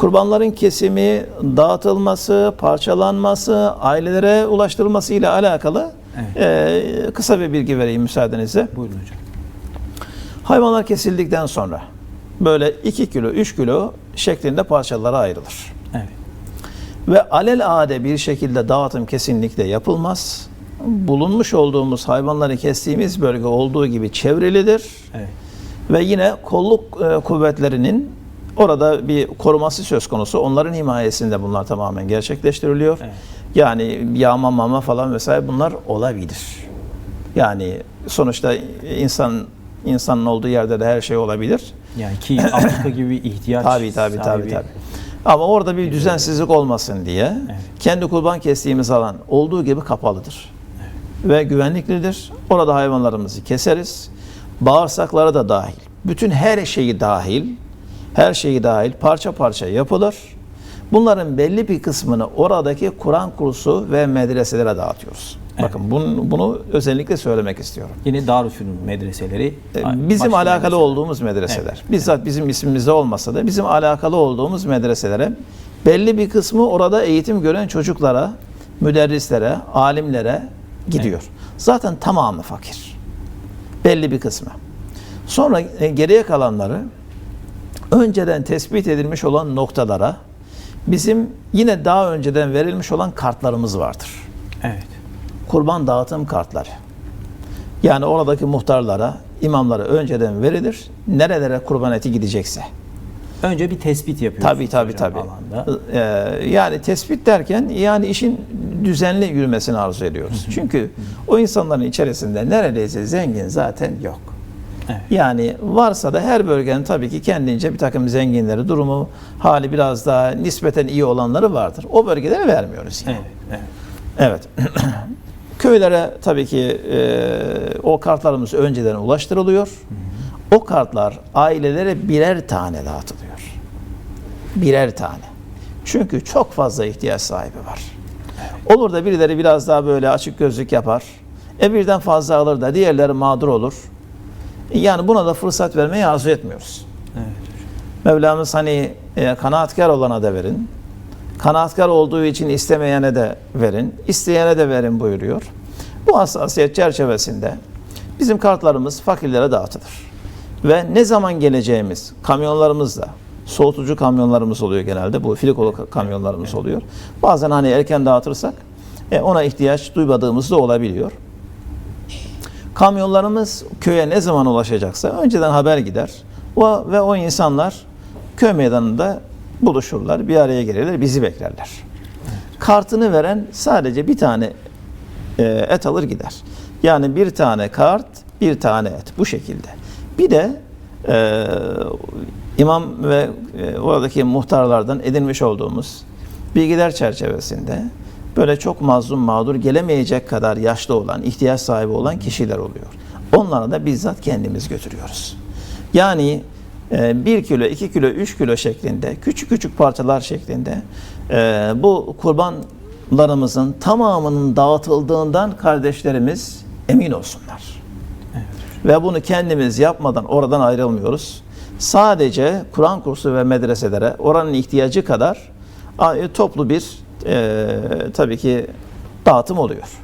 Kurbanların kesimi, dağıtılması, parçalanması, ailelere ulaştırılması ile alakalı e, kısa bir bilgi vereyim müsaadenizle. Buyurun hocam. Hayvanlar kesildikten sonra böyle 2 kilo, 3 kilo şeklinde parçalara ayrılır. Evet. Ve alelade bir şekilde dağıtım kesinlikle yapılmaz. Bulunmuş olduğumuz hayvanları kestiğimiz bölge olduğu gibi çevrilidir. Evet. Ve yine kolluk e, kuvvetlerinin orada bir koruması söz konusu. Onların himayesinde bunlar tamamen gerçekleştiriliyor. Evet. Yani yağma mama falan vesaire bunlar olabilir. Yani sonuçta insan insanın olduğu yerde de her şey olabilir. Yani ki Afrika gibi ihtiyaç Tabii tabii tabii sahibi- tabii. Ama orada bir düzensizlik olmasın diye kendi kurban kestiğimiz alan olduğu gibi kapalıdır. Ve güvenliklidir. Orada hayvanlarımızı keseriz. Bağırsakları da dahil. Bütün her şeyi dahil. Her şeyi dahil parça parça yapılır. Bunların belli bir kısmını oradaki Kur'an kursu ve medreselere dağıtıyoruz. Bakın bunu, bunu özellikle söylemek istiyorum. Yine Darülfünun medreseleri. E, Bizim alakalı medreseler. olduğumuz medreseler. Bizzat bizim ismimizde olmasa da bizim alakalı olduğumuz medreselere belli bir kısmı orada eğitim gören çocuklara, müderrislere, alimlere gidiyor. Zaten tamamı fakir. Belli bir kısmı. Sonra e, geriye kalanları önceden tespit edilmiş olan noktalara bizim yine daha önceden verilmiş olan kartlarımız vardır Evet. kurban dağıtım kartları. Yani oradaki muhtarlara, imamlara önceden verilir. Nerelere kurban eti gidecekse. Önce bir tespit yapıyoruz. Tabii tabii tabii. alanda. Ee, yani tespit derken yani işin düzenli yürümesini arzu ediyoruz. Çünkü o insanların içerisinde neredeyse zengin zaten yok. Evet. Yani varsa da her bölgenin tabii ki kendince bir takım zenginleri, durumu, hali biraz daha nispeten iyi olanları vardır. O bölgelere vermiyoruz yani. Evet. Evet. Evet. Köylere tabii ki e, o kartlarımız önceden ulaştırılıyor. O kartlar ailelere birer tane dağıtılıyor. Birer tane. Çünkü çok fazla ihtiyaç sahibi var. Olur da birileri biraz daha böyle açık gözlük yapar. E birden fazla alır da diğerleri mağdur olur. Yani buna da fırsat vermeyi arzu etmiyoruz. Evet. Mevlamız hani e, kanaatkar olana da verin. Kanaatkar olduğu için istemeyene de verin. isteyene de verin buyuruyor. Bu hassasiyet çerçevesinde bizim kartlarımız fakirlere dağıtılır. Ve ne zaman geleceğimiz kamyonlarımızla, soğutucu kamyonlarımız oluyor genelde. Bu filikolu ka- kamyonlarımız oluyor. Bazen hani erken dağıtırsak e, ona ihtiyaç duymadığımız da olabiliyor. Kamyonlarımız köye ne zaman ulaşacaksa önceden haber gider. O, ve o insanlar köy meydanında buluşurlar, bir araya gelirler, bizi beklerler. Kartını veren sadece bir tane e, et alır gider. Yani bir tane kart, bir tane et bu şekilde. Bir de e, imam ve e, oradaki muhtarlardan edinmiş olduğumuz bilgiler çerçevesinde böyle çok mazlum mağdur gelemeyecek kadar yaşlı olan, ihtiyaç sahibi olan kişiler oluyor. Onlara da bizzat kendimiz götürüyoruz. Yani 1 kilo, 2 kilo, 3 kilo şeklinde, küçük küçük parçalar şeklinde e, bu kurbanlarımızın tamamının dağıtıldığından kardeşlerimiz emin olsunlar. Ve bunu kendimiz yapmadan oradan ayrılmıyoruz. Sadece Kur'an kursu ve medreselere oranın ihtiyacı kadar toplu bir e, tabii ki dağıtım oluyor.